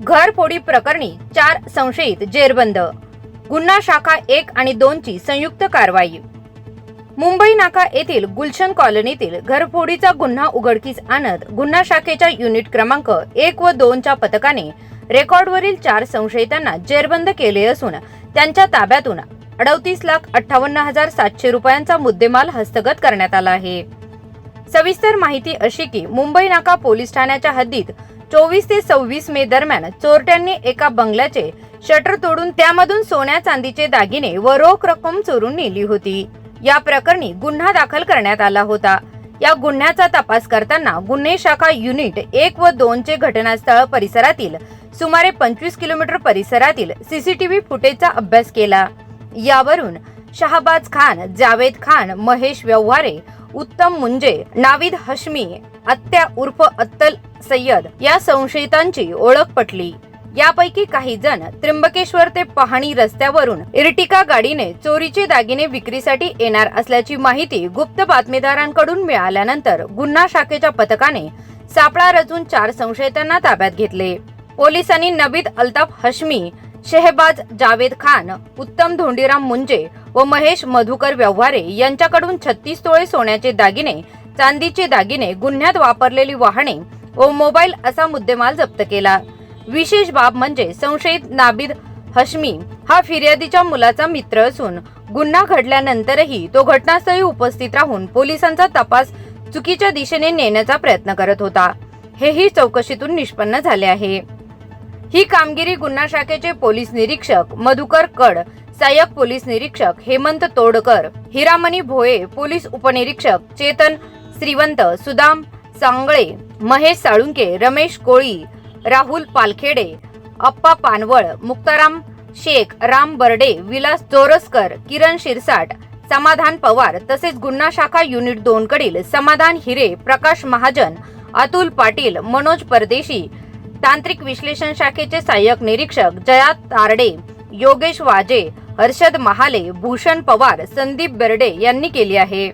घरफोडी प्रकरणी चार संशयित जेरबंद. गुन्हा शाखा एक आणि दोनची संयुक्त कारवाई. मुंबई नाका येथील गुलशन कॉलनीतील घरफोडीचा गुन्हा उघडकीस आणत गुन्हा शाखेच्या युनिट क्रमांक एक व दोनच्या पथकाने रेकॉर्डवरील चार संशयितांना जेरबंद केले असून त्यांच्या ताब्यातून अडतीस लाख अठ्ठावन्न हजार सातशे रुपयांचा मुद्देमाल हस्तगत करण्यात आला आहे. सविस्तर माहिती अशी की मुंबई नाका पोलीस ठाण्याच्या हद्दीत चोवीस ते सव्वीस मे दरम्यान चोरट्यांनी एका बंगल्याचे शटर तोडून त्यामधून सोन्या चांदीचे दागिने व रोख रक्कम चोरून नेली होती. या प्रकरणी गुन्हा दाखल करण्यात आला होता. या गुन्ह्याचा तपास करताना गुन्हे शाखा युनिट एक व दोनचे घटनास्थळ परिसरातील सुमारे पंचवीस किलोमीटर परिसरातील सीसीटीव्ही फुटेजचा अभ्यास केला. यावरून शहाबाज खान जावेद खान महेश व्यवहारे उत्तम मुंजे नाविद हशमी आत्या उर्फ अत्तल सय्यद या संशयितांची ओळख पटली. यापैकी काही जण त्र्यंबकेश्वर ते पाहणी रस्त्यावरून इर्टिका गाडीने चोरीचे दागिने विक्रीसाठी येणार असल्याची माहिती गुप्त बातमीदारांकडून मिळाल्यानंतर गुन्हा शाखेच्या पथकाने सापळा रचून चार संशयितांना ताब्यात घेतले. पोलिसांनी नबीद अल्ताफ हशमी शेहबाज जावेद खान उत्तम धोंडीराम मुंजे व महेश मधुकर व्यवहारे यांच्याकडून छत्तीस तोळे सोन्याचे दागिने चांदीचे दागिने गुन्ह्यात वापरलेली वाहने व मोबाईल असा मुद्देमाल जप्त केला. विशेष बाब म्हणजे संशयित नाबिद हशमी हा फिर्यादीच्या मुलाचा मित्र असून गुन्हा घडल्यानंतरही तो घटनास्थळी उपस्थित राहून पोलिसांचा तपास चुकीच्या दिशेने नेण्याचा प्रयत्न करत होता. हेही चौकशीतून निष्पन्न झाले आहे. ही कामगिरी गुन्हा शाखेचे पोलीस निरीक्षक मधुकर कड सहाय्यक पोलीस निरीक्षक हेमंत तोडकर हिरामणी भोये पोलीस उपनिरीक्षक चेतन श्रीवंत सुदाम सांगळे महेश साळुंके रमेश कोळी राहुल पालखेडे अप्पा पानवळ मुक्ताराम शेख राम बर्डे विलास चोरसकर किरण शिरसाट समाधान पवार तसेच गुन्हा शाखा युनिट दोन कडील समाधान हिरे प्रकाश महाजन अतुल पाटील मनोज परदेशी तांत्रिक विश्लेषण शाखेचे सहाय्यक निरीक्षक जया तारडे योगेश वाजे हर्षद महाले भूषण पवार संदीप बेर्डे यांनी केली आहे.